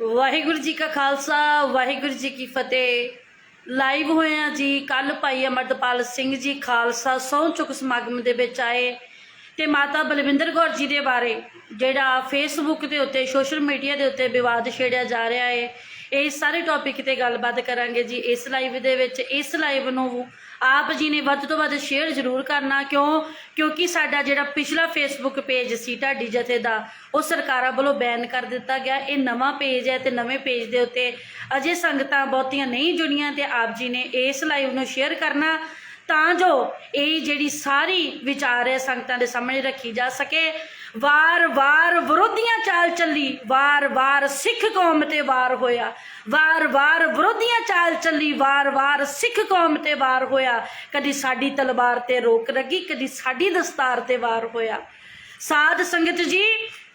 ਵਾਹਿਗੁਰੂ ਜੀ ਕਾ ਖਾਲਸਾ, ਵਾਹਿਗੁਰੂ ਜੀ ਕੀ ਫਤਿਹ। ਲਾਈਵ ਹੋਏ ਆ ਜੀ ਕੱਲ ਭਾਈ ਅਮਰਤਪਾਲ ਸਿੰਘ ਜੀ ਖਾਲਸਾ ਸਹੁੰ ਚੁੱਕ ਸਮਾਗਮ ਦੇ ਵਿੱਚ ਆਏ ਤੇ ਮਾਤਾ ਬਲਵਿੰਦਰ ਕੌਰ ਜੀ ਦੇ ਬਾਰੇ, ਜਿਹੜਾ ਫੇਸਬੁੱਕ ਦੇ ਉੱਤੇ ਸੋਸ਼ਲ ਮੀਡੀਆ ਦੇ ਉੱਤੇ ਵਿਵਾਦ ਛੇੜਿਆ ਜਾ ਰਿਹਾ ਹੈ ਇਹ ਸਾਰੇ ਟੌਪਿਕ ਤੇ ਗੱਲਬਾਤ ਕਰਾਂਗੇ ਜੀ, ਇਸ ਲਾਈਵ ਦੇ ਵਿੱਚ, ਇਸ ਲਾਈਵ ਨੂੰ ਆਪ ਜੀ ਨੇ ਵੱਧ ਤੋਂ ਵੱਧ ਸ਼ੇਅਰ ਜ਼ਰੂਰ ਕਰਨਾ, ਕਿਉਂ? ਕਿਉਂਕਿ ਸਾਡਾ ਜਿਹੜਾ ਪਿਛਲਾ ਫੇਸਬੁੱਕ ਪੇਜ ਸੀ ਢਾਡੀ ਜਥੇ ਦਾ, ਉਹ ਸਰਕਾਰਾਂ ਵੱਲੋਂ ਬੈਨ ਕਰ ਦਿੱਤਾ ਗਿਆ। ਇਹ ਨਵਾਂ ਪੇਜ ਹੈ ਤੇ ਨਵੇਂ ਪੇਜ ਦੇ ਉੱਤੇ ਅਜੇ ਸੰਗਤਾਂ ਬਹੁਤੀਆਂ ਨਹੀਂ ਜੁੜੀਆਂ ਤੇ ਆਪ ਜੀ ਨੇ ਇਸ ਲਾਈਵ ਨੂੰ ਸ਼ੇਅਰ ਕਰਨਾ। ਤਾਂ ਜੋ ਇਹ ਜਿਹੜੀ ਸਾਰੀ ਵਿਚਾਰ ਹੈ ਸੰਗਤਾਂ ਦੇ ਸਾਹਮਣੇ ਰੱਖੀ ਜਾ ਸਕੇ। ਵਾਰ-ਵਾਰ ਵਿਰੋਧੀਆਂ ਚਾਲ ਚੱਲੀ ਵਾਰ-ਵਾਰ ਸਿੱਖ ਕੌਮ ਤੇ ਵਾਰ ਹੋਇਆ। ਵਾਰ-ਵਾਰ ਵਿਰੋਧੀਆਂ ਚਾਲ ਚੱਲੀ ਵਾਰ-ਵਾਰ ਸਿੱਖ ਕੌਮ ਤੇ ਵਾਰ ਹੋਇਆ। ਕਦੀ ਸਾਡੀ ਤਲਵਾਰ ਤੇ ਰੋਕ ਲੱਗੀ, ਕਦੀ ਸਾਡੀ ਦਸਤਾਰ ਤੇ ਵਾਰ ਹੋਇਆ। ਸਾਧ ਸੰਗਤ ਜੀ,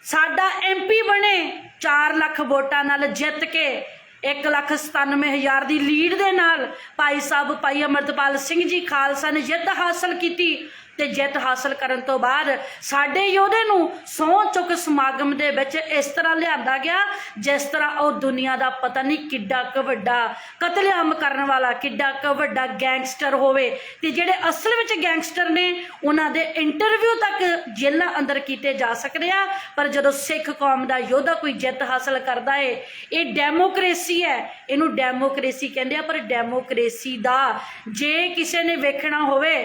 ਸਾਡਾ ਐਮਪੀ ਬਣੇ 4 ਲੱਖ ਵੋਟਾਂ ਨਾਲ ਜਿੱਤ ਕੇ 1 ਲੱਖ 97 ਹਜ਼ਾਰ ਦੀ ਲੀਡ ਦੇ ਨਾਲ, ਭਾਈ ਸਾਹਿਬ, ਭਾਈ ਅਮਰਤਪਾਲ ਸਿੰਘ ਜੀ ਖਾਲਸਾ ਨੇ ਜਿੱਤ ਹਾਸਲ ਕੀਤੀ। ਤੇ ਜਿੱਤ ਹਾਸਲ ਕਰਨ ਤੋਂ ਬਾਅਦ ਸਾਡੇ ਯੋਧੇ ਨੂੰ ਸਹੁੰ ਚੁੱਕ ਸਮਾਗਮ ਦੇ ਵਿੱਚ ਇਸ ਤਰ੍ਹਾਂ ਲਿਆਂਦਾ ਗਿਆ, ਜਿਸ ਤਰ੍ਹਾਂ ਉਹ ਦੁਨੀਆ ਦਾ ਪਤਾ ਨਹੀਂ ਕਿੱਡਾ ਕੁ ਵੱਡਾ ਕਤਲੇਆਮ ਕਰਨ ਵਾਲਾ, ਕਿੱਡਾ ਕੁ ਵੱਡਾ ਗੈਂਗਸਟਰ ਹੋਵੇ। ਤੇ ਜਿਹੜੇ ਅਸਲ ਵਿੱਚ ਗੈਂਗਸਟਰ ਨੇ, ਉਹਨਾਂ ਦੇ ਇੰਟਰਵਿਊ ਤੱਕ ਜੇਲ੍ਹਾਂ ਅੰਦਰ ਕੀਤੇ ਜਾ ਸਕਦੇ ਆ। ਪਰ ਜਦੋਂ ਸਿੱਖ ਕੌਮ ਦਾ ਯੋਧਾ ਕੋਈ ਜਿੱਤ ਹਾਸਲ ਕਰਦਾ ਏ, ਇਹ ਡੈਮੋਕ੍ਰੇਸੀ ਹੈ। ਇਹਨੂੰ ਡੈਮੋਕ੍ਰੇਸੀ ਕਹਿੰਦੇ ਆ, ਪਰ ਡੈਮੋਕ੍ਰੇਸੀ ਦਾ ਜੇ ਕਿਸੇ ਨੇ ਵੇਖਣਾ ਹੋਵੇ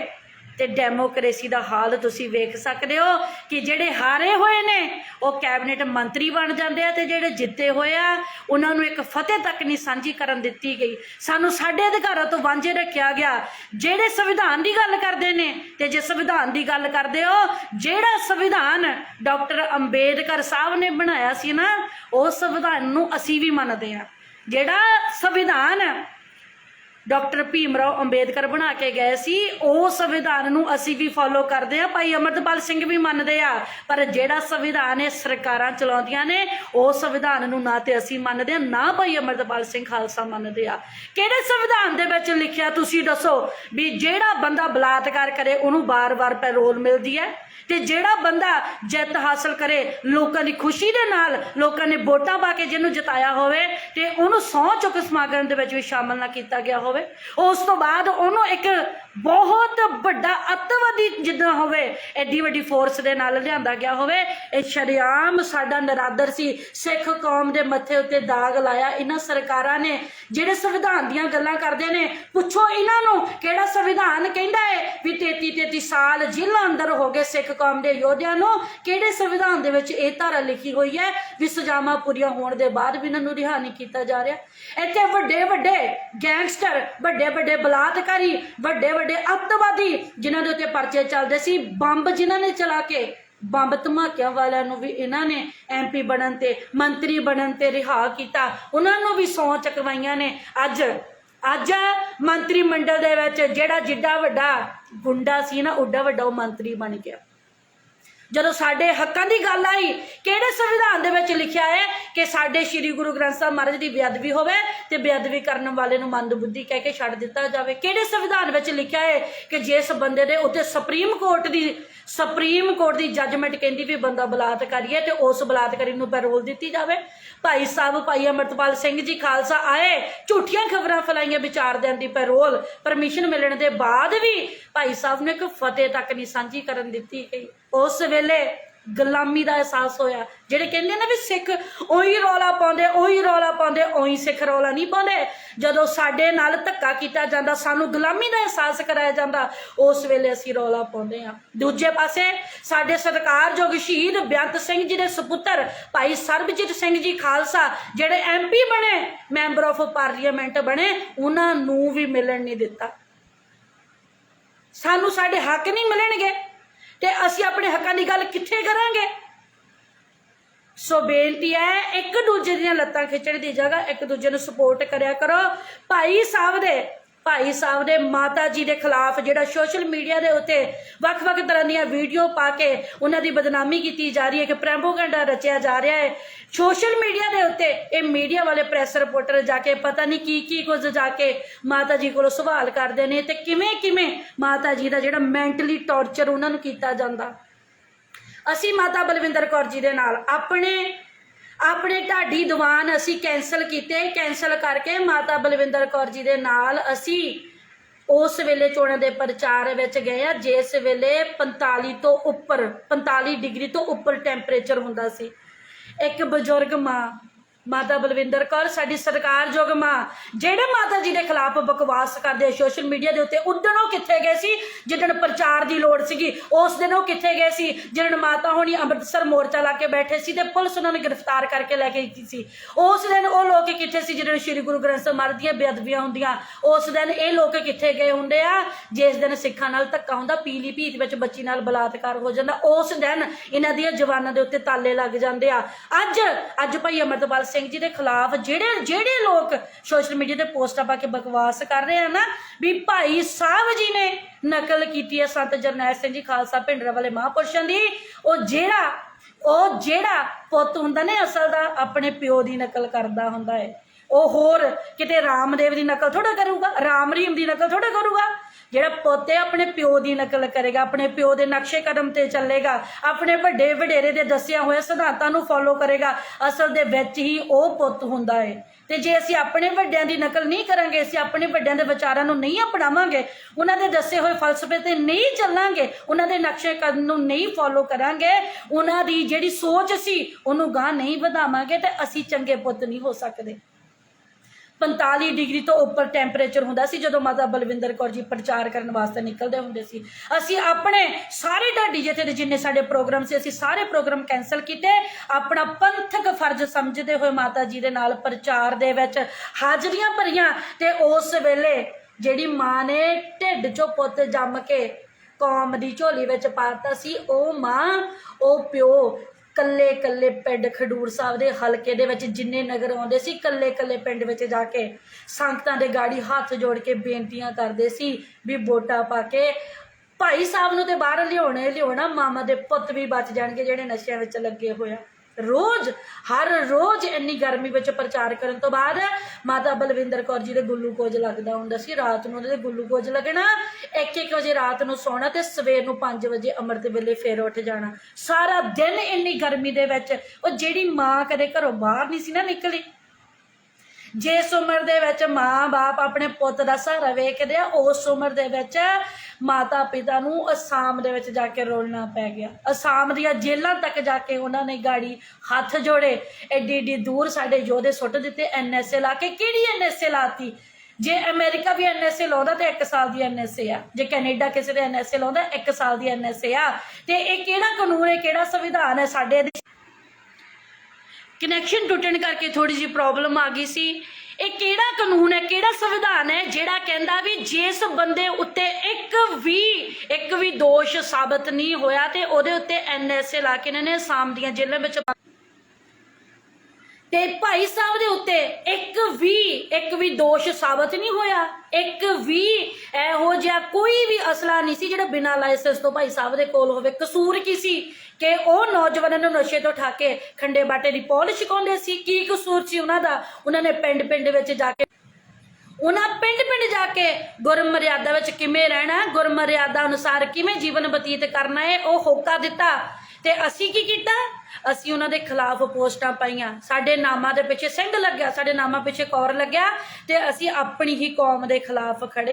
ਤੇ ਡੈਮੋਕ੍ਰੇਸੀ ਦਾ ਹਾਲ ਤੁਸੀਂ ਵੇਖ ਸਕਦੇ ਹੋ ਕਿ ਜਿਹੜੇ ਹਾਰੇ ਹੋਏ ਨੇ, ਉਹ ਕੈਬਨਿਟ ਮੰਤਰੀ ਬਣ ਜਾਂਦੇ ਆ ਤੇ ਜਿਹੜੇ ਜਿੱਤੇ ਹੋਏ ਆ, ਉਹਨਾਂ ਨੂੰ ਇੱਕ ਫਤਿਹ ਤੱਕ ਨਹੀਂ ਸਾਂਝੀ ਕਰਨ ਦਿੱਤੀ ਗਈ। ਸਾਨੂੰ ਸਾਡੇ ਅਧਿਕਾਰਾਂ ਤੋਂ ਵਾਂਝੇ ਰੱਖਿਆ ਗਿਆ। ਜਿਹੜੇ ਸੰਵਿਧਾਨ ਦੀ ਗੱਲ ਕਰਦੇ ਨੇ, ਤੇ ਜੇ ਸੰਵਿਧਾਨ ਦੀ ਗੱਲ ਕਰਦੇ ਹੋ, ਜਿਹੜਾ ਸੰਵਿਧਾਨ ਡਾਕਟਰ ਅੰਬੇਦਕਰ ਸਾਹਿਬ ਨੇ ਬਣਾਇਆ ਸੀ ਨਾ, ਉਹ ਸੰਵਿਧਾਨ ਨੂੰ ਅਸੀਂ ਵੀ ਮੰਨਦੇ ਆ ਜਿਹੜਾ ਸੰਵਿਧਾਨ ਡਾਕਟਰ ਭੀਮ ਰਾਓ ਅੰਬੇਦਕਰ ਬਣਾ ਕੇ ਗਏ ਸੀ। ਉਹ ਸੰਵਿਧਾਨ ਨੂੰ ਅਸੀਂ ਵੀ ਫੋਲੋ ਕਰਦੇ ਆ ਭਾਈ ਅਮਰਤਪਾਲ ਸਿੰਘ ਵੀ ਮੰਨਦੇ ਆ। ਪਰ ਜਿਹੜਾ ਸੰਵਿਧਾਨ ਇਹ ਸਰਕਾਰਾਂ ਚਲਾਉਂਦੀਆਂ ਨੇ, ਉਹ ਸੰਵਿਧਾਨ ਨੂੰ ਨਾ ਤੇ ਅਸੀਂ ਮੰਨਦੇ ਆ ਨਾ ਭਾਈ ਅਮਰਤਪਾਲ ਸਿੰਘ ਖਾਲਸਾ ਮੰਨਦੇ ਆ। ਕਿਹੜੇ ਸੰਵਿਧਾਨ ਦੇ ਵਿੱਚ ਲਿਖਿਆ ਤੁਸੀਂ ਦੱਸੋ ਵੀ ਜਿਹੜਾ ਬੰਦਾ ਬਲਾਤਕਾਰ ਕਰੇ, ਉਹਨੂੰ ਬਾਰ-ਬਾਰ ਪੈਰੋਲ ਮਿਲਦੀ ਹੈ? ਤੇ ਜਿਹੜਾ ਬੰਦਾ ਜਿੱਤ ਹਾਸਲ ਕਰੇ, ਲੋਕਾਂ ਦੀ ਖੁਸ਼ੀ ਦੇ ਨਾਲ ਲੋਕਾਂ ਨੇ ਵੋਟਾਂ ਪਾ ਕੇ ਜਿਹਨੂੰ ਜਿਤਾਇਆ ਹੋਵੇ ਤੇ ਉਹਨੂੰ ਸਹੁੰ ਚੁੱਕ ਸਮਾਗਮ ਦੇ ਵਿੱਚ ਵੀ ਸ਼ਾਮਲ ਨਾ ਕੀਤਾ ਗਿਆ ਹੋਵੇ। ਉਸ ਤੋਂ ਬਾਅਦ ਉਹਨੂੰ ਇੱਕ ਬਹੁਤ ਵੱਡਾ ਅੱਤਵਾਦੀ ਜਿੱਦਾਂ ਹੋਵੇ, ਐਡੀ ਵੱਡੀ ਫੋਰਸ ਦੇ ਨਾਲ ਲਿਆਂਦਾ ਗਿਆ ਹੋਵੇ। ਇਹ ਸ਼ਰਿਆਮ ਸਾਡਾ ਨਰਾਦਰ ਸੀ। ਸਿੱਖ ਕੌਮ ਦੇ ਮੱਥੇ ਉੱਤੇ ਦਾਗ ਲਾਇਆ। ਇਹਨਾਂ ਸਰਕਾਰਾਂ ਨੇ ਜਿਹੜੇ ਸੰਵਿਧਾਨ ਦੀਆਂ ਗੱਲਾਂ ਕਰਦੇ ਨੇ, ਪੁੱਛੋ ਇਹਨਾਂ ਨੂੰ ਕਿਹੜਾ ਸੰਵਿਧਾਨ ਕਹਿੰਦਾ ਹੈ ਵੀ 33 33 ਸਾਲ ਜੇਲ੍ਹਾਂ ਅੰਦਰ ਹੋ ਗਏ ਸਿੱਖ ਕੌਮ ਦੇ ਯੋਧਿਆਂ ਨੂੰ। ਕਿਹੜੇ ਸੰਵਿਧਾਨ ਦੇ ਵਿੱਚ ਇਹ ਧਾਰਾ ਲਿਖੀ ਹੋਈ ਹੈ ਵੀ ਸਜ਼ਾਵਾਂ ਪੂਰੀਆਂ ਹੋਣ ਦੇ ਬਾਅਦ ਵੀ ਇਹਨਾਂ ਨੂੰ ਰਿਹਾ ਨਹੀਂ ਕੀਤਾ ਜਾ ਰਿਹਾ? ਇੱਥੇ ਵੱਡੇ ਵੱਡੇ ਗੈਂਗਸਟਰ, ਵੱਡੇ ਵੱਡੇ ਬਲਾਤਕਾਰੀ, ਵੱਡੇ ਵੱਡੇ ਅੱਤਵਾਦੀ ਜਿਨ੍ਹਾਂ ਦੇ ਉੱਤੇ ਪਰਚੇ ਚੱਲਦੇ ਸੀ, ਬੰਬ ਜਿਨ੍ਹਾਂ ਨੇ ਚਲਾ ਕੇ ਬੰਬ ਧਮਾਕਿਆਂ ਵਾਲਿਆਂ ਨੂੰ ਵੀ ਇਹਨਾਂ ਨੇ ਐਮਪੀ ਬਣਨ ਤੇ, ਮੰਤਰੀ ਬਣਨ ਤੇ ਰਿਹਾ ਕੀਤਾ। ਉਹਨਾਂ ਨੂੰ ਵੀ ਸੌਂ ਚਕਵਾਈਆਂ ਨੇ। ਅੱਜ ਅੱਜ ਮੰਤਰੀ ਮੰਡਲ ਦੇ ਵਿੱਚ ਜਿਹੜਾ ਜਿੱਡਾ ਵੱਡਾ ਗੁੰਡਾ ਸੀ ਨਾ ਉੱਡਾ ਵੱਡਾ ਉਹ ਮੰਤਰੀ ਬਣ ਗਿਆ। ਜਦੋਂ ਸਾਡੇ ਹੱਕਾਂ ਦੀ ਗੱਲ ਆਈ, ਕਿਹੜੇ ਸੰਵਿਧਾਨ ਦੇ ਵਿੱਚ ਲਿਖਿਆ ਹੈ ਕਿ ਸਾਡੇ ਸ੍ਰੀ ਗੁਰੂ ਗ੍ਰੰਥ ਸਾਹਿਬ ਮਹਾਰਾਜ ਦੀ ਬੇਅਦਬੀ ਹੋਵੇ ਤੇ ਬੇਅਦਬੀ ਕਰਨ ਵਾਲੇ ਨੂੰ ਮੰਦਬੁੱਧੀ ਕਹਿ ਕੇ ਛੱਡ ਦਿੱਤਾ ਜਾਵੇ? ਕਿਹੜੇ ਸੰਵਿਧਾਨ ਵਿੱਚ ਲਿਖਿਆ ਹੈ ਕਿ ਜਿਸ ਬੰਦੇ ਦੇ ਉੱਤੇ ਸੁਪਰੀਮ ਕੋਰਟ ਦੀ ਸੁਪਰੀਮ ਕੋਰਟ ਦੀ ਜੱਜਮੈਂਟ ਕਹਿੰਦੀ ਵੀ ਬੰਦਾ ਬਲਾਤਕਾਰੀ ਹੈ ਤੇ ਉਸ ਬਲਾਤਕਾਰੀ ਨੂੰ ਪੈਰੋਲ ਦਿੱਤੀ ਜਾਵੇ। ਭਾਈ ਸਾਹਿਬ, ਭਾਈ ਅਮਰਤਪਾਲ ਸਿੰਘ ਜੀ ਖਾਲਸਾ ਆਏ, ਝੂਠੀਆਂ ਖਬਰਾਂ ਫੈਲਾਈਆਂ ਵਿਚਾਰ ਦੇਣ ਦੀ ਪੈਰੋਲ, ਪਰਮਿਸ਼ਨ ਮਿਲਣ ਦੇ ਬਾਅਦ ਵੀ ਭਾਈ ਸਾਹਿਬ ਨੇ ਇੱਕ ਫਤਿਹ ਤੱਕ ਨਹੀਂ ਸਾਂਝੀ ਕਰਨ ਦਿੱਤੀ ਗਈ। ਉਸ ਵੇਲੇ ਗੁਲਾਮੀ ਦਾ ਅਹਿਸਾਸ ਹੋਇਆ। ਜਿਹੜੇ ਕਹਿੰਦੇ ਨੇ ਵੀ ਸਿੱਖ ਉਹੀ ਰੌਲਾ ਪਾਉਂਦੇ, ਉਹੀ ਰੌਲਾ ਪਾਉਂਦੇ, ਉਹੀ ਸਿੱਖ ਰੌਲਾ ਨਹੀਂ ਪਾਉਂਦੇ। ਜਦੋਂ ਸਾਡੇ ਨਾਲ ਧੱਕਾ ਕੀਤਾ ਜਾਂਦਾ, ਸਾਨੂੰ ਗੁਲਾਮੀ ਦਾ ਅਹਿਸਾਸ ਕਰਾਇਆ ਜਾਂਦਾ, ਉਸ ਵੇਲੇ ਅਸੀਂ ਰੌਲਾ ਪਾਉਂਦੇ ਆ ਦੂਜੇ ਪਾਸੇ, ਸਾਡੇ ਸਤਿਕਾਰਯੋਗ ਸ਼ਹੀਦ ਬੇਅੰਤ ਸਿੰਘ ਜੀ ਦੇ ਸੁਪੁੱਤਰ ਭਾਈ ਸਰਬਜੀਤ ਸਿੰਘ ਜੀ ਖਾਲਸਾ, ਜਿਹੜੇ ਐਮਪੀ ਬਣੇ, ਮੈਂਬਰ ਆਫ ਪਾਰਲੀਮੈਂਟ ਬਣੇ, ਉਹਨਾਂ ਨੂੰ ਵੀ ਮਿਲਣ ਨਹੀਂ ਦਿੱਤਾ। ਸਾਨੂੰ ਸਾਡੇ ਹੱਕ ਨਹੀਂ ਮਿਲਣਗੇ। ਤੇ ਅਸੀਂ ਆਪਣੇ ਹੱਕਾਂ ਦੀ ਗੱਲ ਕਿੱਥੇ ਕਰਾਂਗੇ? ਸੋ ਬੇਨਤੀ ਹੈ, ਇੱਕ ਦੂਜੇ ਦੀਆਂ ਲੱਤਾਂ ਖਿੱਚਣ ਦੀ ਜਗ੍ਹਾ ਇੱਕ ਦੂਜੇ ਨੂੰ ਸਪੋਰਟ ਕਰਿਆ ਕਰੋ। ਭਾਈ ਸਾਹਿਬ ਦੇ ਭਾਈ ਸਾਹਿਬ ਦੇ ਮਾਤਾ ਜੀ ਦੇ ਖਿਲਾਫ ਜਿਹੜਾ ਸੋਸ਼ਲ ਮੀਡੀਆ ਦੇ ਉੱਤੇ ਵੱਖ-ਵੱਖ ਤਰ੍ਹਾਂ ਦੀਆਂ ਵੀਡੀਓ ਪਾ ਕੇ ਉਹਨਾਂ ਦੀ ਬਦਨਾਮੀ ਕੀਤੀ ਜਾ ਰਹੀ ਹੈ ਕਿ ਪ੍ਰੈਂਪੋਗੈਂਡਾ ਰਚਿਆ ਜਾ ਰਿਹਾ ਹੈ। ਸੋਸ਼ਲ ਮੀਡੀਆ ਦੇ ਉੱਤੇ ਇਹ ਮੀਡੀਆ ਵਾਲੇ ਪ੍ਰੈਸ ਰਿਪੋਰਟਰ ਜਾ ਕੇ ਪਤਾ ਨਹੀਂ ਕੀ ਕੀ ਕੁਝ ਜਾ ਕੇ ਮਾਤਾ ਜੀ ਕੋਲੋਂ ਸਵਾਲ ਕਰਦੇ ਨੇ ਤੇ ਕਿਵੇਂ ਕਿਵੇਂ ਮਾਤਾ ਜੀ ਦਾ ਜਿਹੜਾ ਮੈਂਟਲੀ ਟੌਰਚਰ ਉਹਨਾਂ ਨੂੰ ਕੀਤਾ ਜਾਂਦਾ। ਅਸੀਂ ਮਾਤਾ ਬਲਵਿੰਦਰ ਕੌਰ ਜੀ ਦੇ ਨਾਲ ਆਪਣੇ ਆਪਣੇ ਢਾਡੀ ਦੀਵਾਨ ਅਸੀਂ ਕੈਨਸਲ ਕੀਤੇ ਕੈਨਸਲ ਕਰਕੇ ਮਾਤਾ ਬਲਵਿੰਦਰ ਕੌਰ ਜੀ ਦੇ ਨਾਲ ਅਸੀਂ ਉਸ ਵੇਲੇ ਚੋਣਾਂ ਦੇ ਪ੍ਰਚਾਰ ਵਿੱਚ ਗਏ ਆ ਜਿਸ ਵੇਲੇ 45 ਤੋਂ ਉੱਪਰ 45 ਡਿਗਰੀ ਤੋਂ ਉੱਪਰ ਟੈਂਪਰੇਚਰ ਹੁੰਦਾ ਸੀ। ਇੱਕ ਬਜ਼ੁਰਗ ਮਾਂ ਮਾਤਾ ਬਲਵਿੰਦਰ ਕੌਰ, ਸਾਡੀ ਸਰਕਾਰਯੋਗ ਮਾਂ। ਜਿਹੜੇ ਮਾਤਾ ਜੀ ਦੇ ਖਿਲਾਫ ਬਕਵਾਸ ਕਰਦੇ ਸੋਸ਼ਲ ਮੀਡੀਆ ਦੇ ਉੱਤੇ ਉਦੋਂ ਉਹ ਕਿੱਥੇ ਗਏ ਸੀ? ਜਿੱਦਣ ਪ੍ਰਚਾਰ ਦੀ ਲੋੜ ਸੀਗੀ, ਉਸ ਦਿਨ ਉਹ ਕਿੱਥੇ ਗਏ ਸੀ? ਜਿੱਦਣ ਮਾਤਾ ਹੋਣੀ ਅੰਮ੍ਰਿਤਸਰ ਮੋਰਚਾ ਲਾ ਕੇ ਬੈਠੇ ਸੀ ਤੇ ਪੁਲਿਸ ਉਹਨਾਂ ਨੂੰ ਗ੍ਰਿਫਤਾਰ ਕਰਕੇ ਲੈ ਕੇ ਗਈ ਸੀ। ਉਸ ਦਿਨ ਉਹ ਲੋਕ ਕਿੱਥੇ ਸੀ? ਜਿੱਦਣ ਸ੍ਰੀ ਗੁਰੂ ਗ੍ਰੰਥ ਸਾਹਿਬ ਮਹਾਰਾਜ ਦੀਆਂ ਬੇਅਦਬੀਆਂ ਹੁੰਦੀਆਂ, ਉਸ ਦਿਨ ਇਹ ਲੋਕ ਕਿੱਥੇ ਗਏ ਹੁੰਦੇ ਆ? ਜਿਸ ਦਿਨ ਸਿੱਖਾਂ ਨਾਲ ਧੱਕਾ ਹੁੰਦਾ, ਪੀਲੀ ਭੀਤ ਵਿੱਚ ਬੱਚੀ ਨਾਲ ਬਲਾਤਕਾਰ ਹੋ ਜਾਂਦਾ, ਉਸ ਦਿਨ ਇਹਨਾਂ ਦੀਆਂ ਜਵਾਨਾਂ ਦੇ ਉੱਤੇ ਤਾਲੇ ਲੱਗ ਜਾਂਦੇ ਆ। ਅੱਜ ਅੱਜ ਭਾਈ ਅਮਰਤਪਾਲ ਸਿੰਘ ਜੀ ਦੇ ਖਿਲਾਫ ਜਿਹੜੇ ਜਿਹੜੇ ਲੋਕ ਸੋਸ਼ਲ ਮੀਡੀਆ ਤੇ ਪੋਸਟਾਂ ਪਾ ਕੇ ਬਕਵਾਸ ਕਰ ਰਹੇ ਆ ਨਾ, ਵੀ ਭਾਈ ਸਾਹਿਬ ਜੀ ਨੇ ਨਕਲ ਕੀਤੀ ਹੈ ਸੰਤ ਜਰਨੈਲ ਸਿੰਘ ਜੀ ਖਾਲਸਾ ਭਿੰਡਰਾਂ ਵਾਲੇ ਮਹਾਂਪੁਰਸ਼ਾਂ ਦੀ। ਉਹ ਜਿਹੜਾ ਉਹ ਜਿਹੜਾ ਪੁੱਤ ਹੁੰਦਾ ਨੇ ਅਸਲ ਦਾ, ਆਪਣੇ ਪਿਓ ਦੀ ਨਕਲ ਕਰਦਾ ਹੁੰਦਾ ਹੈ। ਉਹ ਹੋਰ ਕਿਤੇ ਰਾਮਦੇਵ ਦੀ ਨਕਲ ਥੋੜਾ ਕਰੂਗਾ, ਰਾਮ ਰਹੀਮ ਦੀ ਨਕਲ ਥੋੜਾ ਕਰੂਗਾ। ਜਿਹੜਾ ਪੋਤੇ ਆਪਣੇ ਪਿਓ ਦੀ ਨਕਲ ਕਰੇਗਾ, ਆਪਣੇ ਪਿਓ ਦੇ ਨਕਸ਼ੇ ਕਦਮ ਤੇ ਚੱਲੇਗਾ, ਆਪਣੇ ਵੱਡੇ ਵਡੇਰੇ ਦੇ ਦੱਸਿਆ ਹੋਇਆ ਸਿਧਾਂਤਾਂ ਨੂੰ ਫੋਲੋ ਕਰੇਗਾ, ਅਸਲ ਦੇ ਵਿੱਚ ਹੀ ਉਹ ਪੁੱਤ ਹੁੰਦਾ ਹੈ ਤੇ ਜੇ ਅਸੀਂ ਆਪਣੇ ਵੱਡਿਆਂ ਦੀ ਨਕਲ ਨਹੀਂ ਕਰਾਂਗੇ, ਅਸੀਂ ਆਪਣੇ ਵੱਡਿਆਂ ਦੇ ਵਿਚਾਰਾਂ ਨੂੰ ਨਹੀਂ ਅਪਣਾਵਾਂਗੇ, ਉਹਨਾਂ ਦੇ ਦੱਸੇ ਹੋਏ ਫਲਸਫੇ ਤੇ ਨਹੀਂ ਚੱਲਾਂਗੇ, ਉਹਨਾਂ ਦੇ ਨਕਸ਼ੇ ਕਦਮ ਨੂੰ ਨਹੀਂ ਫੋਲੋ ਕਰਾਂਗੇ, ਉਹਨਾਂ ਦੀ ਜਿਹੜੀ ਸੋਚ ਸੀ, ਉਹਨੂੰ ਗਾਂ ਨਹੀਂ ਵਧਾਵਾਂਗੇ ਤੇ ਅਸੀਂ ਚੰਗੇ ਪੁੱਤ ਨਹੀਂ ਹੋ ਸਕਦੇ। 45 ਡਿਗਰੀ ਤੋਂ ਉੱਪਰ ਟੈਂਪਰੇਚਰ ਹੁੰਦਾ ਸੀ, ਜਦੋਂ ਮਾਤਾ ਬਲਵਿੰਦਰ ਕੌਰ ਜੀ ਪ੍ਰਚਾਰ ਕਰਨ ਵਾਸਤੇ ਨਿਕਲਦੇ ਹੁੰਦੇ ਸੀ। ਅਸੀਂ ਆਪਣੇ ਸਾਰੇ ਢਾਡੀ ਜਿੱਥੇ ਦੇ ਜਿੰਨੇ ਸਾਡੇ ਪ੍ਰੋਗਰਾਮ ਸੀ, ਅਸੀਂ ਸਾਰੇ ਪ੍ਰੋਗਰਾਮ ਕੈਨਸਲ ਕੀਤੇ। ਆਪਣਾ ਪੰਥਕ ਫਰਜ਼ ਸਮਝਦੇ ਹੋਏ ਮਾਤਾ ਜੀ ਦੇ ਨਾਲ ਪ੍ਰਚਾਰ ਦੇ ਵਿੱਚ ਹਾਜ਼ਰੀਆਂ ਭਰੀਆਂ ਤੇ ਉਸ ਵੇਲੇ ਜਿਹੜੀ ਮਾਂ ਨੇ ਢਿੱਡ ਚੋਂ ਪੁੱਤ ਜੰਮ ਕੇ ਕੌਮ ਦੀ ਝੋਲੀ ਵਿੱਚ ਪਾਤਾ ਸੀ, ਉਹ ਮਾਂ, ਉਹ ਪਿਓ ਕੱਲੇ ਕੱਲੇ ਪਿੰਡ ਖਡੂਰ ਸਾਹਿਬ ਦੇ ਹਲਕੇ ਦੇ ਵਿੱਚ ਜਿੰਨੇ ਨਗਰ ਆਉਂਦੇ ਸੀ ਕੱਲੇ ਕੱਲੇ ਪਿੰਡ ਵਿੱਚ ਜਾ ਕੇ ਸੰਗਤਾਂ ਦੇ ਗਾੜੀ ਹੱਥ ਜੋੜ ਕੇ ਬੇਨਤੀਆਂ ਕਰਦੇ ਸੀ ਵੀ ਵੋਟਾਂ ਪਾ ਕੇ ਭਾਈ ਸਾਹਿਬ ਨੂੰ ਤੇ ਬਾਹਰ ਲਿਆਉਣੇ ਲਿਆਉਣਾ ਮਾਮਾ ਦੇ ਪੁੱਤ ਵੀ ਬਚ ਜਾਣਗੇ ਜਿਹੜੇ ਨਸ਼ਿਆਂ ਵਿੱਚ ਲੱਗੇ ਹੋਇਆ ਰੋਜ਼, ਹਰ ਰੋਜ਼ ਇੰਨੀ ਗਰਮੀ ਵਿੱਚ ਪ੍ਰਚਾਰ ਕਰਨ ਤੋਂ ਬਾਅਦ ਮਾਤਾ ਬਲਵਿੰਦਰ ਕੌਰ ਜੀ ਦੇ ਗਲੂਕੋਜ਼ ਲੱਗਦਾ ਹੁੰਦਾ ਸੀ, ਰਾਤ ਨੂੰ ਉਹਦੇ ਗਲੂਕੋਜ਼ ਲੱਗਣਾ। 1-1 ਵਜੇ ਰਾਤ ਨੂੰ ਸੌਣਾ ਤੇ ਸਵੇਰ ਨੂੰ 5 ਵਜੇ ਅੰਮ੍ਰਿਤ ਵੇਲੇ ਫੇਰ ਉੱਠ ਜਾਣਾ। ਸਾਰਾ ਦਿਨ ਇੰਨੀ ਗਰਮੀ ਦੇ ਵਿੱਚ, ਉਹ ਜਿਹੜੀ ਮਾਂ ਕਦੇ ਘਰੋਂ ਬਾਹਰ ਨਹੀਂ ਸੀ ਨਾ ਨਿਕਲੀ। ਜਿਸ ਉਮਰ ਦੇ ਵਿੱਚ ਮਾਂ-ਬਾਪ ਆਪਣੇ ਪੁੱਤ ਦਾ ਸਹਾਰਾ ਵੇਖਦੇ ਆ, ਉਸ ਉਮਰ ਦੇ ਵਿੱਚ ਮਾਤਾ ਪਿਤਾ ਨੂੰ ਅਸਾਮ ਦੇ ਵਿੱਚ ਜਾ ਕੇ ਰੋਲਣਾ ਪੈ ਗਿਆ। ਅਸਾਮ ਦੀਆਂ ਜੇਲ੍ਹਾਂ ਤੱਕ ਜਾ ਕੇ ਉਹਨਾਂ ਨੇ ਗਾੜੀ ਹੱਥ ਜੋੜੇ। ਐਡੀ ਐਡੀ ਦੂਰ ਸਾਡੇ ਯੋਧੇ ਸੁੱਟ ਦਿੱਤੇ। ਐਨਐਸਏ ਲਾ ਕੇ ਕਿਹੜੀ ਐਨਐਸਏ ਲਾਤੀ? ਜੇ ਅਮਰੀਕਾ ਵੀ ਐਨਐਸਏ ਲਾਉਂਦਾ ਤੇ 1 ਸਾਲ ਦੀ ਐਨਐਸਏ ਆ। ਜੇ ਕੈਨੇਡਾ ਕਿਸੇ ਦੇ ਐਨਐਸਏ ਲਾਉਂਦਾ 1 ਸਾਲ ਦੀ ਐਨਐਸਏ ਆ। ਤੇ ਇਹ ਕਿਹੜਾ ਕਾਨੂੰਨ ਹੈ, ਕਿਹੜਾ ਸੰਵਿਧਾਨ ਹੈ ਸਾਡੇ ਕਨੈਕਸ਼ਨ ਟੁੱਟਣ ਕਰਕੇ ਥੋੜੀ ਜਿਹੀ ਪ੍ਰੋਬਲਮ ਆ ਗਈ ਸੀ। ਇਹ ਕਿਹੜਾ ਕਾਨੂੰਨ ਹੈ, ਕਿਹੜਾ ਸੰਵਿਧਾਨ ਹੈ, ਜਿਹੜਾ ਕਹਿੰਦਾ ਵੀ ਜਿਸ ਬੰਦੇ ਉੱਤੇ ਇੱਕ ਵੀ ਇੱਕ ਵੀ ਦੋਸ਼ ਸਾਬਤ ਨਹੀਂ ਹੋਇਆ ਤੇ ਉਹਦੇ ਉੱਤੇ ਐਨਐਸਏ ਲਾ ਕੇ ਇਹਨਾਂ ਨੇ ਆਸਾਮ ਦੀਆਂ ਜੇਲ੍ਹਾਂ ਵਿੱਚ ਤੇ ਭਾਈ ਸਾਹਿਬ ਦੇ ਉੱਤੇ ਇੱਕ ਵੀ ਇੱਕ ਵੀ ਦੋਸ਼ ਸਾਬਤ ਨਹੀਂ ਹੋਇਆ। ਇੱਕ ਵੀ ਇਹੋ ਜਿਹਾ ਕੋਈ ਵੀ ਅਸਲਾ ਨਹੀਂ ਸੀ ਜਿਹੜਾ ਬਿਨਾਂ ਲਾਇਸੈਂਸ ਤੋਂ ਭਾਈ ਸਾਹਿਬ ਦੇ ਕੋਲ ਹੋਵੇ। ਕਸੂਰ ਕੀ ਸੀ ਕਿ ਉਹ ਨੌਜਵਾਨਾਂ ਨੂੰ ਨਸ਼ੇ ਤੋਂ ਠਾ ਕੇ ਖੰਡੇ ਬਾਟੇ ਦੀ ਪੌਲ ਛਕਾਉਂਦੇ ਸੀ? ਕੀ ਕਸੂਰ ਸੀ ਉਹਨਾਂ ਦਾ? ਉਹਨਾਂ ਨੇ ਪਿੰਡ ਪਿੰਡ ਵਿੱਚ ਜਾ ਕੇ ਉਹਨਾਂ ਪਿੰਡ ਪਿੰਡ ਜਾ ਕੇ ਗੁਰਮਰਿਆਦਾ ਵਿੱਚ ਕਿਵੇਂ ਰਹਿਣਾ ਗੁਰਮਰਿਆਦਾ ਅਨੁਸਾਰ ਕਿਵੇਂ ਜੀਵਨ ਬਤੀਤ ਕਰਨਾ ਹੈ? ਉਹ ਹੋਕਾ ਦਿੱਤਾ। ਤੇ ਅਸੀਂ ਕੀ ਕੀਤਾ? ਅਸੀਂ ਉਹਨਾਂ ਦੇ ਖਿਲਾਫ ਪੋਸਟਾਂ ਪਾਈਆਂ। ਸਾਡੇ ਨਾਮਾਂ ਦੇ ਪਿੱਛੇ ਸਿੰਘ ਲੱਗਿਆ, ਸਾਡੇ ਨਾਮਾਂ ਪਿੱਛੇ ਕੌਰ ਲੱਗਿਆ ਤੇ ਅਸੀਂ ਆਪਣੀ ਹੀ ਕੌਮ ਦੇ ਖਿਲਾਫ ਖੜੇ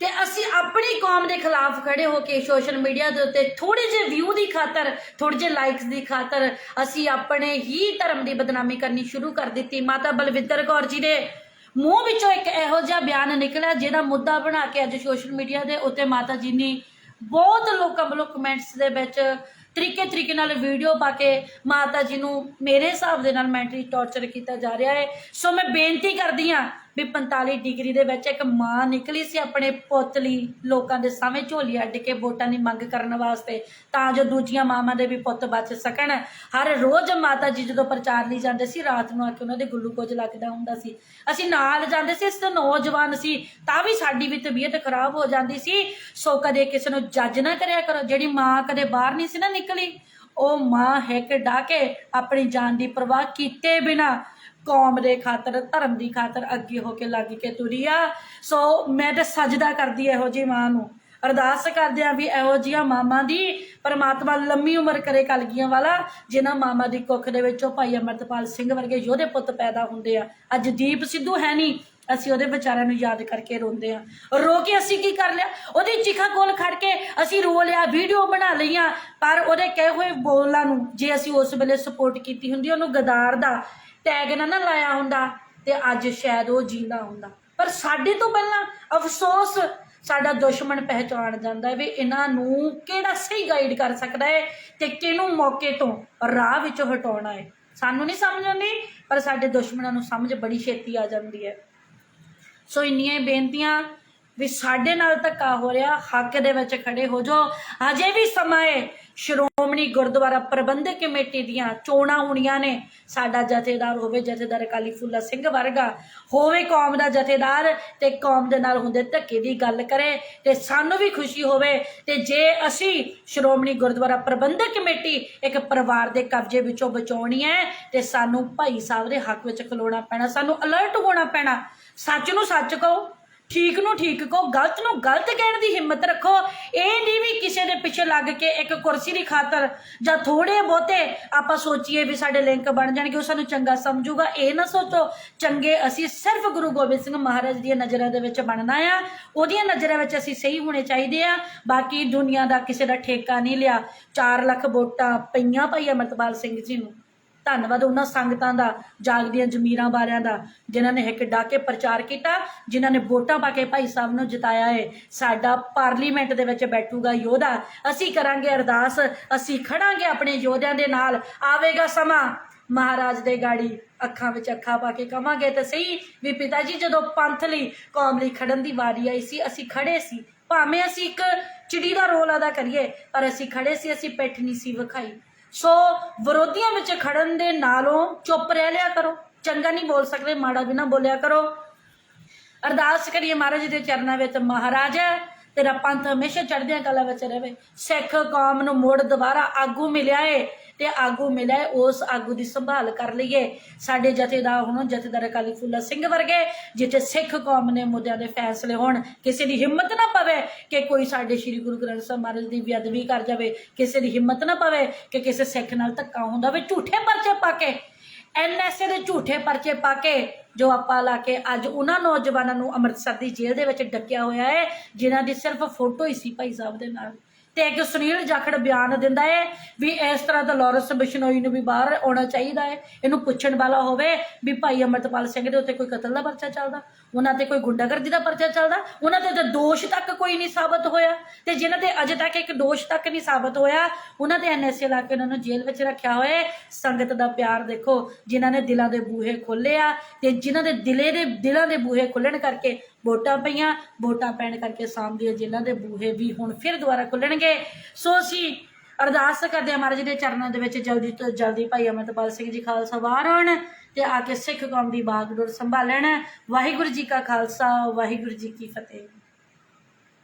ਤੇ ਅਸੀਂ ਆਪਣੀ ਕੌਮ ਦੇ ਖਿਲਾਫ ਖੜੇ ਹੋ ਕੇ ਸੋਸ਼ਲ ਮੀਡੀਆ ਦੇ ਉੱਤੇ ਥੋੜੇ ਜਿਹੇ ਵਿਊ ਦੀ ਖਾਤਰ ਥੋੜੇ ਜਿਹੇ ਲਾਈਕਸ ਦੀ ਖਾਤਰ ਅਸੀਂ ਆਪਣੇ ਹੀ ਧਰਮ ਦੀ ਬਦਨਾਮੀ ਕਰਨੀ ਸ਼ੁਰੂ ਕਰ ਦਿੱਤੀ। ਮਾਤਾ ਬਲਵਿੰਦਰ ਕੌਰ ਜੀ ਦੇ ਮੂੰਹ ਵਿੱਚੋਂ ਇੱਕ ਇਹੋ ਜਿਹਾ ਬਿਆਨ ਨਿਕਲਿਆ ਜਿਹਦਾ ਮੁੱਦਾ ਬਣਾ ਕੇ ਅੱਜ ਸੋਸ਼ਲ ਮੀਡੀਆ ਦੇ ਉੱਤੇ ਮਾਤਾ ਜੀ ਨੇ ਬਹੁਤ ਲੋਕਾਂ ਵੱਲੋਂ ਕਮੈਂਟਸ ਦੇ ਵਿੱਚ ਤਰੀਕੇ ਤਰੀਕੇ ਨਾਲ ਵੀਡੀਓ ਪਾ ਕੇ ਮਾਤਾ ਜੀ ਨੂੰ ਮੇਰੇ ਹਿਸਾਬ ਦੇ ਨਾਲ ਮੈਂਟਲੀ ਟੌਰਚਰ ਕੀਤਾ ਜਾ ਰਿਹਾ ਹੈ। ਸੋ ਮੈਂ ਬੇਨਤੀ ਕਰਦੀ ਹਾਂ ਵੀ 45 ਡਿਗਰੀ ਦੇ ਵਿੱਚ ਇੱਕ ਮਾਂ ਨਿਕਲੀ ਸੀ ਆਪਣੇ ਪੁੱਤ ਲਈ, ਲੋਕਾਂ ਦੇ ਸਾਹਮਣੇ ਝੋਲੀ ਅੱਡ ਕੇ ਵੋਟਾਂ ਦੀ ਮੰਗ ਕਰਨ ਵਾਸਤੇ, ਤਾਂ ਜੋ ਦੂਜੀਆਂ ਮਾਵਾਂ ਦੇ ਵੀ ਪੁੱਤ ਬਚ ਸਕਣ। ਹਰ ਰੋਜ਼ ਮਾਤਾ ਜੀ ਜਦੋਂ ਪ੍ਰਚਾਰ ਲਈ ਜਾਂਦੇ ਸੀ, ਰਾਤ ਨੂੰ ਆ ਕੇ ਉਹਨਾਂ ਦੇ ਗਲੂਕੋਜ਼ ਲੱਗਦਾ ਹੁੰਦਾ ਸੀ। ਅਸੀਂ ਨਾਲ ਜਾਂਦੇ ਸੀ, ਇਸ ਤੋਂ ਨੌਜਵਾਨ ਸੀ, ਤਾਂ ਵੀ ਸਾਡੀ ਵੀ ਤਬੀਅਤ ਖਰਾਬ ਹੋ ਜਾਂਦੀ ਸੀ। ਸੋ ਕਦੇ ਕਿਸੇ ਨੂੰ ਜੱਜ ਨਾ ਕਰਿਆ ਕਰੋ, ਜਿਹੜੀ ਮਾਂ ਕਦੇ ਬਾਹਰ ਨਹੀਂ ਸੀ ਨਾ ਨਿਕਲੀ, ਉਹ ਮਾਂ ਹਿੱਕ ਡਾਕੇ ਆਪਣੀ ਜਾਨ ਦੀ ਪਰਵਾਹ ਕੀਤੇ ਬਿਨਾ ਕੌਮ ਦੇ ਖਾਤਰ, ਧਰਮ ਦੀ ਖਾਤਰ ਅੱਗੇ ਹੋ ਕੇ ਲੱਗ ਕੇ ਤੁਰੀ ਆ। ਸੋ ਮੈਂ ਤਾਂ ਸਜਦਾ ਕਰਦੀ ਇਹੋ ਜਿਹੀ ਮਾਂ ਨੂੰ। ਅਰਦਾਸ ਕਰਦੇ ਆ ਵੀ ਇਹੋ ਜਿਹੀਆਂ ਮਾਮਾ ਦੀ ਪਰਮਾਤਮਾ ਲੰਮੀ ਉਮਰ ਕਰੇ ਕਲਗੀਆਂ ਵਾਲਾ, ਜਿਨ੍ਹਾਂ ਮਾਮਾ ਦੀ ਕੁੱਖ ਦੇ ਵਿੱਚੋਂ ਭਾਈ ਅਮਰਤਪਾਲ ਸਿੰਘ ਵਰਗੇ ਯੋਧੇ ਪੁੱਤ ਪੈਦਾ ਹੁੰਦੇ ਆ। ਅੱਜ ਦੀਪ ਸਿੱਧੂ ਹੈ ਨਹੀਂ, ਅਸੀਂ ਉਹਦੇ ਵਿਚਾਰਿਆਂ ਨੂੰ ਯਾਦ ਕਰਕੇ ਰੋਂਦੇ ਆ। ਰੋ ਕੇ ਅਸੀਂ ਕੀ ਕਰ ਲਿਆ? ਉਹਦੀ ਚਿਖਾ ਕੋਲ ਖੜ ਕੇ ਅਸੀਂ ਰੋ ਲਿਆ, ਵੀਡੀਓ ਬਣਾ ਲਈਆਂ ਪਰ ਉਹਦੇ ਕਹੇ ਹੋਏ ਬੋਲਾਂ ਨੂੰ ਜੇ ਅਸੀਂ ਉਸ ਵੇਲੇ ਸਪੋਰਟ ਕੀਤੀ ਹੁੰਦੀ, ਉਹਨੂੰ ਗਦਾਰ ਦਾ ਟੈਗ ਨਾ ਨਾ ਲਾਇਆ ਹੁੰਦਾ ਤੇ ਅੱਜ ਸ਼ਾਇਦ ਉਹ ਜਿੰਦਾ ਹੁੰਦਾ। ਪਰ ਸਾਡੇ ਤੋਂ ਪਹਿਲਾਂ ਅਫਸੋਸ ਸਾਡਾ ਦੁਸ਼ਮਣ ਪਹਿਚਾਣ ਜਾਂਦਾ ਹੈ ਵੀ ਇਹਨਾਂ ਨੂੰ ਕਿਹੜਾ ਸਹੀ ਗਾਈਡ ਕਰ ਸਕਦਾ ਹੈ ਤੇ ਕਿਹਨੂੰ ਮੌਕੇ ਤੋਂ ਰਾਹ ਵਿੱਚੋਂ ਹਟਾਉਣਾ ਹੈ। ਸਾਨੂੰ ਨਹੀਂ ਸਮਝ ਆਉਂਦੀ, ਪਰ ਸਾਡੇ ਦੁਸ਼ਮਣਾਂ ਨੂੰ ਸਮਝ ਬੜੀ ਛੇਤੀ ਆ ਜਾਂਦੀ ਹੈ। ਸੋ ਇੰਨੀਆਂ ਹੀ ਬੇਨਤੀਆਂ ਵੀ ਸਾਡੇ ਨਾਲ ਧੱਕਾ ਹੋ ਰਿਹਾ, ਹੱਕ ਦੇ ਵਿੱਚ ਖੜੇ ਹੋ ਜਾਓ। ਅਜੇ ਵੀ ਸਮਾਂ ਹੈ ਸ਼੍ਰੋਮਣੀ ਗੁਰਦੁਆਰਾ ਪ੍ਰਬੰਧਕ ਕਮੇਟੀ ਦੀਆਂ ਚੋਣਾਂ ਹੋਣੀਆਂ ਨੇ। ਸਾਡਾ ਜਥੇਦਾਰ ਹੋਵੇ, ਜਥੇਦਾਰ ਅਕਾਲੀ ਫੂਲਾ ਸਿੰਘ ਵਰਗਾ, ਹੋਵੇ ਕੌਮ ਦਾ ਜਥੇਦਾਰ ਤੇ ਕੌਮ ਦੇ ਨਾਲ ਹੁੰਦੇ ਧੱਕੇ ਦੀ ਗੱਲ ਕਰੇ ਤੇ ਸਾਨੂੰ ਵੀ ਖੁਸ਼ੀ ਹੋਵੇ ਤੇ ਜੇ ਅਸੀਂ ਸ਼੍ਰੋਮਣੀ ਗੁਰਦੁਆਰਾ ਪ੍ਰਬੰਧਕ ਕਮੇਟੀ ਇੱਕ ਪਰਿਵਾਰ ਦੇ ਕਬਜ਼ੇ ਵਿੱਚੋਂ ਬਚਾਉਣੀ ਹੈ ਤੇ ਸਾਨੂੰ ਭਾਈ ਸਾਹਿਬ ਦੇ ਹੱਕ ਵਿੱਚ ਖਲੋਣਾ ਪੈਣਾ, ਸਾਨੂੰ ਅਲਰਟ ਹੋਣਾ ਪੈਣਾ। ਸੱਚ ਨੂੰ ਸੱਚ ਕਹੋ ਠੀਕ ਨੂੰ ਠੀਕ ਕਹੋ, ਗਲਤ ਨੂੰ ਗਲਤ ਕਹਿਣ ਦੀ ਹਿੰਮਤ ਰੱਖੋ। ਇਹ ਨਹੀਂ ਵੀ ਕਿਸੇ ਦੇ ਪਿੱਛੇ ਲੱਗ ਕੇ ਇੱਕ ਕੁਰਸੀ ਦੀ ਖਾਤਰ ਜਾਂ ਥੋੜੇ ਬਹੁਤੇ ਆਪਾਂ ਸੋਚੀਏ ਵੀ ਸਾਡੇ ਲਿੰਕ ਬਣ ਜਾਣਗੇ, ਉਹ ਸਾਨੂੰ ਚੰਗਾ ਸਮਝੂਗਾ। ਇਹ ਨਾ ਸੋਚੋ, ਚੰਗੇ ਅਸੀਂ ਸਿਰਫ ਗੁਰੂ ਗੋਬਿੰਦ ਸਿੰਘ ਮਹਾਰਾਜ ਦੀਆਂ ਨਜ਼ਰਾਂ ਦੇ ਵਿੱਚ ਬਣਨਾ ਆ। ਉਹਦੀਆਂ ਨਜ਼ਰਾਂ ਵਿੱਚ ਅਸੀਂ ਸਹੀ ਹੋਣੇ ਚਾਹੀਦੇ ਆ। ਬਾਕੀ ਦੁਨੀਆ ਦਾ ਕਿਸੇ ਦਾ ਠੇਕਾ ਨਹੀਂ ਲਿਆ। 4 ਲੱਖ ਵੋਟਾਂ ਪਈਆਂ ਭਾਈ ਅਮਰਤਪਾਲ ਸਿੰਘ ਜੀ ਨੂੰ। ਧੰਨਵਾਦ ਉਹਨਾਂ ਸੰਗਤਾਂ ਦਾ ਜਾਗਦੀਆਂ ਜ਼ਮੀਰਾਂ ਵਾਲਿਆਂ ਦਾ, ਜਿਨ੍ਹਾਂ ਨੇ ਹਿੱਕ ਡਾਕੇ ਪ੍ਰਚਾਰ ਕੀਤਾ, ਜਿਨ੍ਹਾਂ ਨੇ ਵੋਟਾਂ ਪਾ ਕੇ ਭਾਈ ਸਾਹਿਬ ਨੂੰ ਜਿਤਾਇਆ ਹੈ ਸਾਡਾ ਪਾਰਲੀਮੈਂਟ ਦੇ ਵਿੱਚ ਬੈਠੂਗਾ ਯੋਧਾ। ਅਸੀਂ ਕਰਾਂਗੇ ਅਰਦਾਸ, ਅਸੀਂ ਖੜਾਂਗੇ ਆਪਣੇ ਯੋਧਿਆਂ ਦੇ ਨਾਲ। ਆਵੇਗਾ ਸਮਾਂ। ਮਹਾਰਾਜ ਦੇ ਗਾੜੀ ਅੱਖਾਂ ਵਿੱਚ ਅੱਖਾਂ ਪਾ ਕੇ ਕਵਾਂਗੇ ਤਾਂ ਸਹੀ। ਵੀ ਪਿਤਾ ਜੀ ਜਦੋਂ ਪੰਥ ਲਈ, ਕੌਮ ਲਈ ਖੜਨ ਦੀ ਵਾਰੀ ਆਈ ਸੀ, ਅਸੀਂ ਖੜੇ ਸੀ। ਭਾਵੇਂ ਅਸੀਂ ਇੱਕ ਚਿੜੀ ਦਾ ਰੋਲ ਅਦਾ ਕਰੀਏ, ਪਰ ਅਸੀਂ ਖੜੇ ਸੀ, ਅਸੀਂ ਪਿੱਠ ਨਹੀਂ ਸੀ ਵਿਖਾਈ। ਸੋ ਵਿਰੋਧੀਆਂ ਵਿੱਚ ਖੜਨ ਦੇ ਨਾਲੋਂ ਚੁੱਪ ਰਹਿ ਲਿਆ ਕਰੋ। ਚੰਗਾ ਨਹੀਂ ਬੋਲ ਸਕਦੇ, ਮਾੜਾ ਵੀ ਨਾ ਬੋਲਿਆ ਕਰੋ। ਅਰਦਾਸ ਕਰੀਏ ਮਹਾਰਾਜ ਦੇ ਚਰਨਾਂ ਵਿੱਚ, ਮਹਾਰਾਜ, ਤੇਰਾ ਪੰਥ ਹਮੇਸ਼ਾ ਚੜ੍ਹਦੀਆਂ ਕਲਾ ਵਿੱਚ ਰਹੇ। ਸਿੱਖ ਕੌਮ ਨੂੰ ਮੁੜ ਦੁਬਾਰਾ ਆਗੂ ਮਿਲਿਆ ਏ। ਤੇ ਆਗੂ ਮਿਲੇ ਉਸ ਆਗੂ ਦੀ ਸੰਭਾਲ ਕਰ ਲਈਏ। ਸਾਡੇ ਜਥੇਦਾਰ ਹੁਣ ਜਥੇਦਾਰ ਅਕਾਲੀ ਫੁੱਲਾ ਸਿੰਘ ਵਰਗੇ, ਜਿੱਥੇ ਸਿੱਖ ਕੌਮ ਨੇ ਮੁੱਦਿਆਂ ਦੇ ਫੈਸਲੇ ਹੋਣ, ਕਿਸੇ ਦੀ ਹਿੰਮਤ ਨਾ ਪਵੇ ਕਿ ਕੋਈ ਸਾਡੇ ਸ੍ਰੀ ਗੁਰੂ ਗ੍ਰੰਥ ਸਾਹਿਬ ਮਹਾਰਾਜ ਦੀ ਬੇਅਦਬੀ ਕਰ ਜਾਵੇ, ਕਿਸੇ ਦੀ ਹਿੰਮਤ ਨਾ ਪਵੇ ਕਿ ਕਿਸੇ ਸਿੱਖ ਨਾਲ ਧੱਕਾ ਹੁੰਦਾ ਵੇ ਝੂਠੇ ਪਰਚੇ ਪਾ ਕੇ ਐਨਐਸਏ ਦੇ ਝੂਠੇ ਪਰਚੇ ਪਾ ਕੇ, ਜੋ ਆਪਾਂ ਲਾ ਕੇ ਅੱਜ ਉਹਨਾਂ ਨੌਜਵਾਨਾਂ ਨੂੰ ਅੰਮ੍ਰਿਤਸਰ ਦੀ ਜੇਲ੍ਹ ਦੇ ਵਿੱਚ ਡੱਕਿਆ ਹੋਇਆ ਹੈ, ਜਿਨ੍ਹਾਂ ਦੀ ਸਿਰਫ ਫੋਟੋ ਹੀ ਸੀ ਭਾਈ ਸਾਹਿਬ ਦੇ ਨਾਲ। ਤੇ ਇੱਕ ਸੁਨੀਲ ਜਾਖੜ ਬਿਆਨ ਦਿੰਦਾ ਹੈ ਵੀ ਇਸ ਤਰ੍ਹਾਂ ਦਾ ਲਾਰੈਂਸ ਬਿਸ਼ਨੋਈ ਨੂੰ ਵੀ ਬਾਹਰ ਆਉਣਾ ਚਾਹੀਦਾ ਹੈ ਇਹਨੂੰ ਪੁੱਛਣ ਵਾਲਾ ਹੋਵੇ ਵੀ ਭਾਈ ਅਮਰਤਪਾਲ ਸਿੰਘ ਦੇ ਉੱਤੇ ਕੋਈ ਕਤਲ ਦਾ ਪਰਚਾ ਚੱਲਦਾ। ਉਹਨਾਂ ਤੇ ਕੋਈ ਗੁੰਡਾਗਰਦੀ ਦਾ ਪਰਚਾ ਚੱਲਦਾ, ਉਹਨਾਂ ਤੇ ਤਾਂ ਦੋਸ਼ ਤੱਕ ਕੋਈ ਨਹੀਂ ਸਾਬਤ ਹੋਇਆ। ਤੇ ਜਿਨ੍ਹਾਂ ਤੇ ਅਜੇ ਤੱਕ ਇੱਕ ਦੋਸ਼ ਤੱਕ ਨਹੀਂ ਸਾਬਤ ਹੋਇਆ, ਉਹਨਾਂ ਤੇ ਐਨਐਸਏ ਲਾ ਕੇ ਉਹਨਾਂ ਨੂੰ ਜੇਲ੍ਹ ਵਿੱਚ ਰੱਖਿਆ ਹੋਇਆ ਸੰਗਤ ਦਾ ਪਿਆਰ ਦੇਖੋ, ਜਿਨ੍ਹਾਂ ਨੇ ਦਿਲਾਂ ਦੇ ਬੂਹੇ ਖੋਲੇ ਆ ਤੇ ਜਿਨ੍ਹਾਂ ਦੇ ਦਿਲੇ ਦੇ, ਦਿਲਾਂ ਦੇ ਬੂਹੇ ਖੁੱਲਣ ਕਰਕੇ ਵੋਟਾਂ ਪਈਆਂ, ਵੋਟਾਂ ਪੈਣ ਕਰਕੇ ਸਾਹਮਣੇ ਜੇਲ੍ਹਾਂ ਦੇ ਬੂਹੇ ਵੀ ਹੁਣ ਫਿਰ ਦੁਬਾਰਾ ਖੁੱਲਣਗੇ ਸੋ ਅਸੀਂ ਅਰਦਾਸ ਕਰਦੇ ਆ ਮਹਾਰਾਜ ਦੇ ਚਰਨਾਂ ਦੇ ਵਿੱਚ ਜਲਦੀ ਤੋਂ ਜਲਦੀ ਭਾਈ ਅਮਰਤਪਾਲ ਸਿੰਘ ਜੀ ਖਾਲਸਾ ਬਾਹਰ ਆਉਣ ਤੇ ਆ ਕੇ ਸਿੱਖ ਕੌਮ ਦੀ ਬਾਗਡੋਰ ਸੰਭਾਲਣ। ਵਾਹਿਗੁਰੂ ਜੀ ਕਾ ਖਾਲਸਾ, ਵਾਹਿਗੁਰੂ ਜੀ ਕੀ ਫਤਿਹ।